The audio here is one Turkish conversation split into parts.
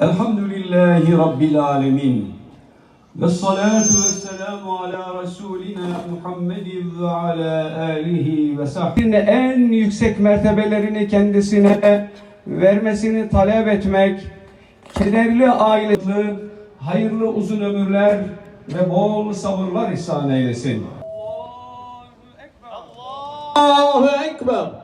Elhamdülillahi Rabbil Alemin. Ve salatu ve selamu ala Resulina Muhammedin ve ala alihi ve sahbine en yüksek mertebelerini kendisine vermesini talep etmek, kederli ailetli, hayırlı uzun ömürler ve bol sabırlar ihsan eylesin. Allahu Ekber. Allahu Ekber.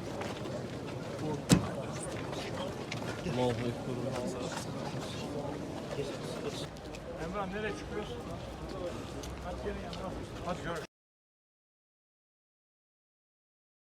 Emrah nereye çıkıyorsun? Hadi gelin. Hadi gör.